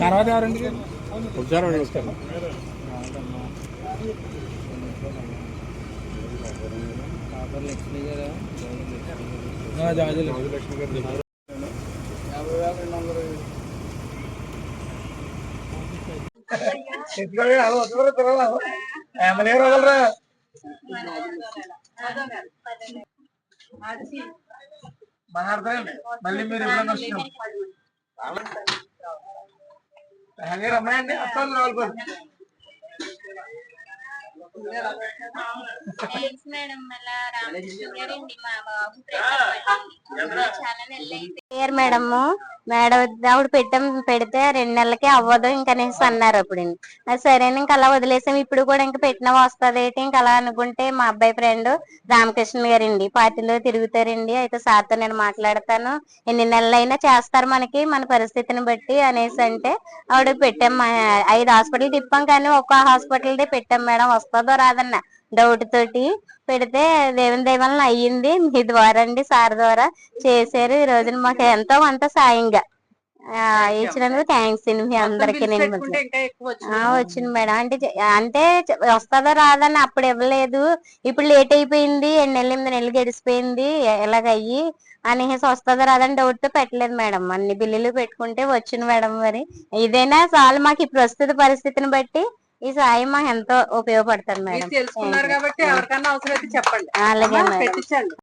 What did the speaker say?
తర్వాత ఎవరండి? మాట్లాడతారండి మళ్ళీ మీరు ఎప్పుడైనా వస్తున్నాం అలాగే రమ్మాయండి అత్తాను రావాలి థ్యాంక్స్ మేడం మేడం మేడం ఆవిడ పెట్టాం పెడితే రెండు నెలలకే అవ్వదు ఇంకా అనేసి అన్నారు అప్పుడు సరే ఇంకా అలా వదిలేసాం. ఇప్పుడు కూడా ఇంకా పెట్టినా వస్తుంది ఏంటి ఇంకా అలా అనుకుంటే మా అబ్బాయి ఫ్రెండ్ రామకృష్ణ గారండి. పార్టీలో తిరుగుతారండి. అయితే సార్తో నేను మాట్లాడతాను. ఎన్ని నెలలైనా చేస్తారు మనకి మన పరిస్థితిని బట్టి అనేసి అంటే ఆవిడ పెట్టాం. ఐదు హాస్పిటల్ తిప్పాం కానీ ఒక్క హాస్పిటల్ పెట్టాం మేడం. వస్తుందో రాదన్న. డౌట్ తోటి పెడితే దేవుని దైవాలను అయ్యింది. మీ ద్వారా అండి సార్ ద్వారా చేశారు. ఈ రోజున మాకు ఎంతో కొంత సాయంగా. ఆ, ఇచ్చినందుకు థ్యాంక్స్ అండి. మీ అందరికీ నేను వచ్చింది. మేడం. అంటే అంటే వస్తుందో రాదని అప్పుడు ఇవ్వలేదు. ఇప్పుడు లేట్ అయిపోయింది. ఎన్ని నెలలు ఎనిమిది నెలలు గడిచిపోయింది. ఎ- ఎలాగ అయ్యి అనేసి వస్తుందో రాదని డౌట్తో పెట్టలేదు మేడం. అన్ని బిల్లులు పెట్టుకుంటే వచ్చింది మేడం మరి. ఇదైనా చాలు మాకు ఈ ప్రస్తుత పరిస్థితిని బట్టి ఈ సాయం మాకు ఎంతో ఉపయోగపడుతుంది మేడం. తెలుసుకున్నారు కాబట్టి ఎవరికన్నా అవసరం అయితే చెప్పండి. అలాగే పెట్టించండి.